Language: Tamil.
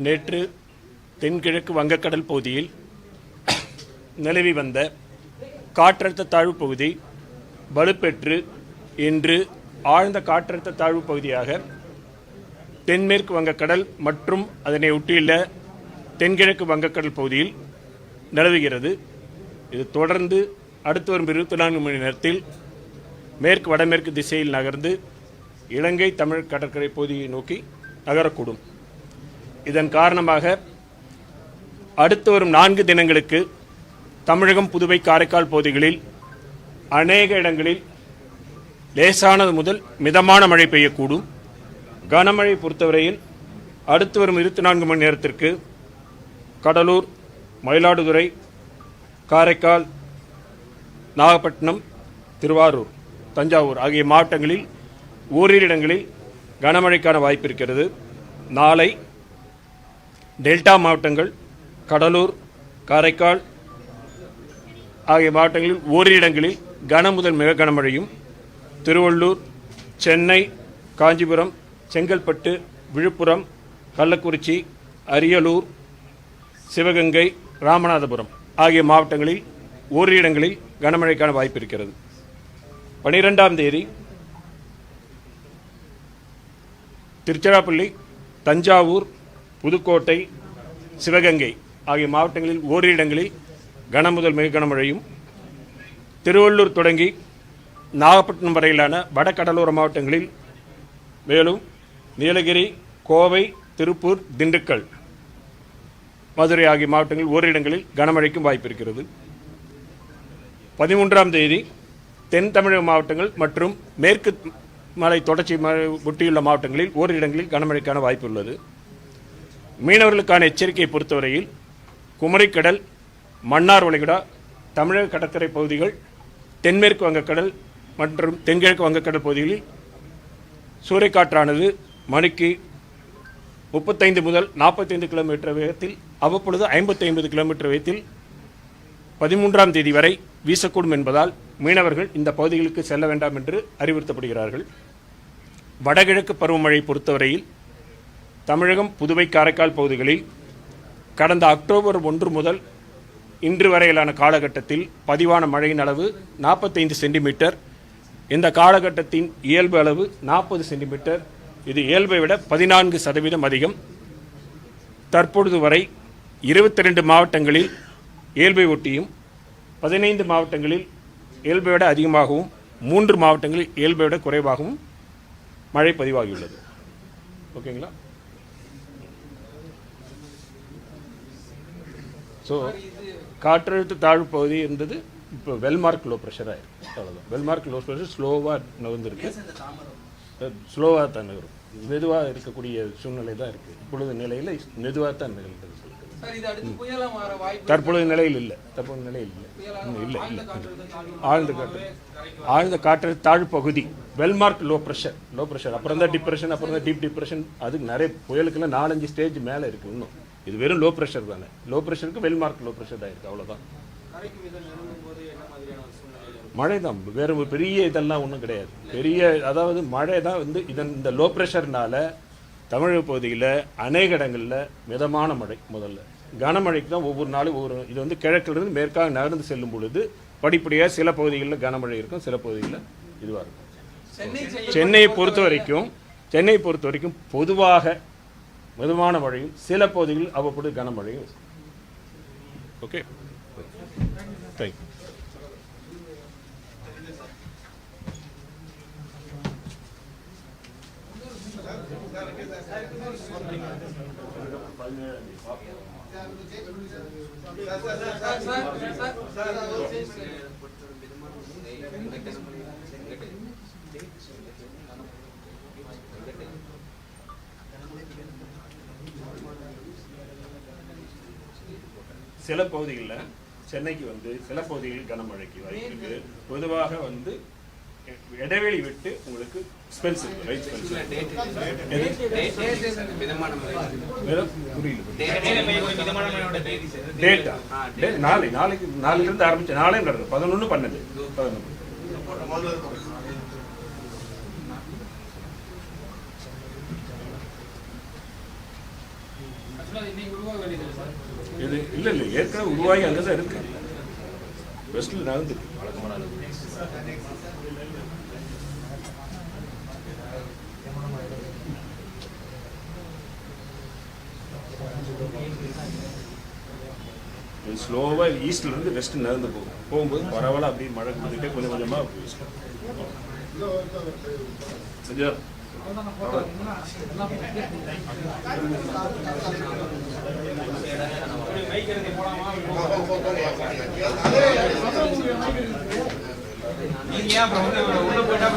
நேற்று தென்கிழக்கு வங்கக்கடல் பகுதியில் நிலவி வந்த காற்றழுத்த தாழ்வு பகுதி வலுப்பெற்று இன்று ஆழ்ந்த காற்றழுத்த தாழ்வு பகுதியாக தென்மேற்கு வங்கக்கடல் மற்றும் அதனை ஒட்டியுள்ள தென்கிழக்கு வங்கக்கடல் பகுதியில் நிலவுகிறது. இது தொடர்ந்து அடுத்து வரும் இருபத்தி நான்கு மணி நேரத்தில் மேற்கு வடமேற்கு திசையில் நகர்ந்து இலங்கை தமிழ் கடற்கரை பகுதியை நோக்கி நகரக்கூடும். இதன் காரணமாக அடுத்து வரும் நான்கு தினங்களுக்கு தமிழகம் புதுவை காரைக்கால் பகுதிகளில் அநேக இடங்களில் லேசானது முதல் மிதமான மழை பெய்யக்கூடும். கனமழை பொறுத்தவரையில் அடுத்து வரும் இருபத்தி நான்கு மணி நேரத்திற்கு கடலூர் மயிலாடுதுறை காரைக்கால் நாகப்பட்டினம் திருவாரூர் தஞ்சாவூர் ஆகிய மாவட்டங்களில் ஓரிரு இடங்களில் கனமழைக்கான வாய்ப்பு இருக்கிறது. நாளை டெல்டா மாவட்டங்கள் கடலூர் காரைக்கால் ஆகிய மாவட்டங்களில் ஓரிரு இடங்களில் கன முதல் மிக கனமழையும் திருவள்ளூர் சென்னை காஞ்சிபுரம் செங்கல்பட்டு விழுப்புரம் கள்ளக்குறிச்சி அரியலூர் சிவகங்கை ராமநாதபுரம் ஆகிய மாவட்டங்களில் ஓரிரு இடங்களில் கனமழைக்கான வாய்ப்பு இருக்கிறது. பனிரெண்டாம் தேதி திருச்சிராப்பள்ளி தஞ்சாவூர் புதுக்கோட்டை சிவகங்கை ஆகிய மாவட்டங்களில் ஓரிரு இடங்களில் கன மிக கனமழையும் திருவள்ளூர் தொடங்கி நாகப்பட்டினம் வரையிலான வடகடலோர மாவட்டங்களில் மேலும் நீலகிரி கோவை திருப்பூர் திண்டுக்கல் மதுரை ஆகிய மாவட்டங்களில் ஓரிரு இடங்களில் கனமழைக்கும் வாய்ப்பு இருக்கிறது. பதிமூன்றாம் தேதி தென் தமிழக மாவட்டங்கள் மற்றும் மேற்கு மலை தொடர்ச்சி ஒட்டியுள்ள மாவட்டங்களில் ஓரிரு இடங்களில் கனமழைக்கான வாய்ப்பு உள்ளது. மீனவர்களுக்கான எச்சரிக்கையை பொறுத்தவரையில் குமரிக்கடல் மன்னார் வளைகுடா தமிழக கடற்கரை பகுதிகள் தென்மேற்கு வங்கக்கடல் மற்றும் தென்கிழக்கு வங்கக்கடல் பகுதிகளில் சூறைக்காற்றானது மணிக்கு முப்பத்தைந்து முதல் நாற்பத்தைந்து கிலோமீட்டர் வேகத்தில் அவ்வப்பொழுது ஐம்பத்தி ஐம்பது கிலோமீட்டர் வேகத்தில் பதிமூன்றாம் தேதி வரை வீசக்கூடும் என்பதால் மீனவர்கள் இந்த பகுதிகளுக்கு செல்ல வேண்டாம் என்று அறிவுறுத்தப்படுகிறார்கள். வடகிழக்கு பருவமழை பொறுத்தவரையில் தமிழகம் புதுவை காரைக்கால் பகுதிகளில் கடந்த அக்டோபர் ஒன்று முதல் இன்று வரையிலான காலகட்டத்தில் பதிவான மழையின் அளவு நாற்பத்தைந்து சென்டிமீட்டர். இந்த காலகட்டத்தின் இயல்பு அளவு நாற்பது சென்டிமீட்டர். இது இயல்பை விட பதினான்கு சதவீதம் அதிகம். தற்பொழுது வரை இருபத்தி ரெண்டு மாவட்டங்களில் இயல்பை ஒட்டியும் பதினைந்து மாவட்டங்களில் இயல்பை விட அதிகமாகவும் மூன்று மாவட்டங்களில் இயல்பை விட குறைவாகவும் மழை பதிவாகியுள்ளது. ஓகேங்களா? ஸோ காற்றழுத்த தாழ்வு பகுதி இருந்தது இப்போ வெல்மார்க் லோ ப்ரெஷராக இருக்குது அவ்வளோதான் வெல்மார்க் லோ ப்ரெஷர் ஸ்லோவாக நகர்ந்துருக்கு. ஸ்லோவாக தான் நகரும். மெதுவாக இருக்கக்கூடிய சூழ்நிலை தான் இருக்குது இப்பொழுது நிலையில் மெதுவாக தான் நிகழ்ந்தது தற்பொழுது நிலையில் இல்லை. தற்போது நிலையில் இல்லை. இல்லை இல்லை. ஆழ்ந்த காற்று. ஆழ்ந்த காற்று தாழ் பகுதி. Well marked low pressure low pressure அப்புறம் தான் டிப்ரெஷன் அப்புறம் தான் டீப் டிப்ரெஷன் அதுக்கு நிறைய புயலுக்கெல்லாம் நாலஞ்சு ஸ்டேஜ் மேலே இருக்குது இன்னும். இது வெறும் லோ ப்ரெஷர் தானே. லோ ப்ரெஷருக்கு வெல்மார்க் லோ ப்ரெஷர் தான் இருக்குது அவ்வளோதான்? மழை தான். வேற பெரிய இதெல்லாம் ஒன்றும் கிடையாது. பெரிய அதாவது மழை தான் வந்து இதன் இந்த லோ ப்ரெஷர்னால தமிழக பகுதியில் அநேக இடங்களில் மிதமான மழை முதல்ல. கனமழைக்கு தான் ஒவ்வொரு நாளும் ஒவ்வொரு இது வந்து கிழக்கிலிருந்து மேற்காக நகர்ந்து செல்லும் பொழுது படிப்படியாக சில பகுதிகளில் கனமழை இருக்கும் சில பகுதிகளில் இதுவாக இருக்கும். சென்னையை பொறுத்த வரைக்கும் சென்னையை பொறுத்த வரைக்கும் பொதுவாக மிதமான மழையும் சில பகுதிகளில் அவ்வப்பொழுது கனமழையும். ஓகே? தேங்க்யூ சில பகுதிகளில் சென்னைக்கு வந்து சில பகுதிகளில் கனமழைக்கு வாய்ப்பு பொதுவாக வந்து இடைவெளி விட்டு உங்களுக்கு ஸ்பெல்ஸ் இருக்கு ரைட் ஸ்பெல்ஸ் டேட்டா நாளை நாளைக்கு நாளைல இருந்து ஆரம்பிச்சு நாளே நடக்கும் பதினொன்று பன்னெண்டு. பதினொன்று இது இல்லை இல்லை ஏற்கனவே உருவாகி அங்கே தான் இருக்கு வெஸ்டில் நகர்ந்து ஸ்லோவாக ஈஸ்ட்லேருந்து வெஸ்ட் நகர்ந்து போகும் போகும்போது பரவாயில்ல அப்படியே மழை கொடுத்துட்டே கொஞ்சம் கொஞ்சமாக கொஞ்சம் நீங்க ஏன் அப்புறம் வந்து உள்ள போயிட்டா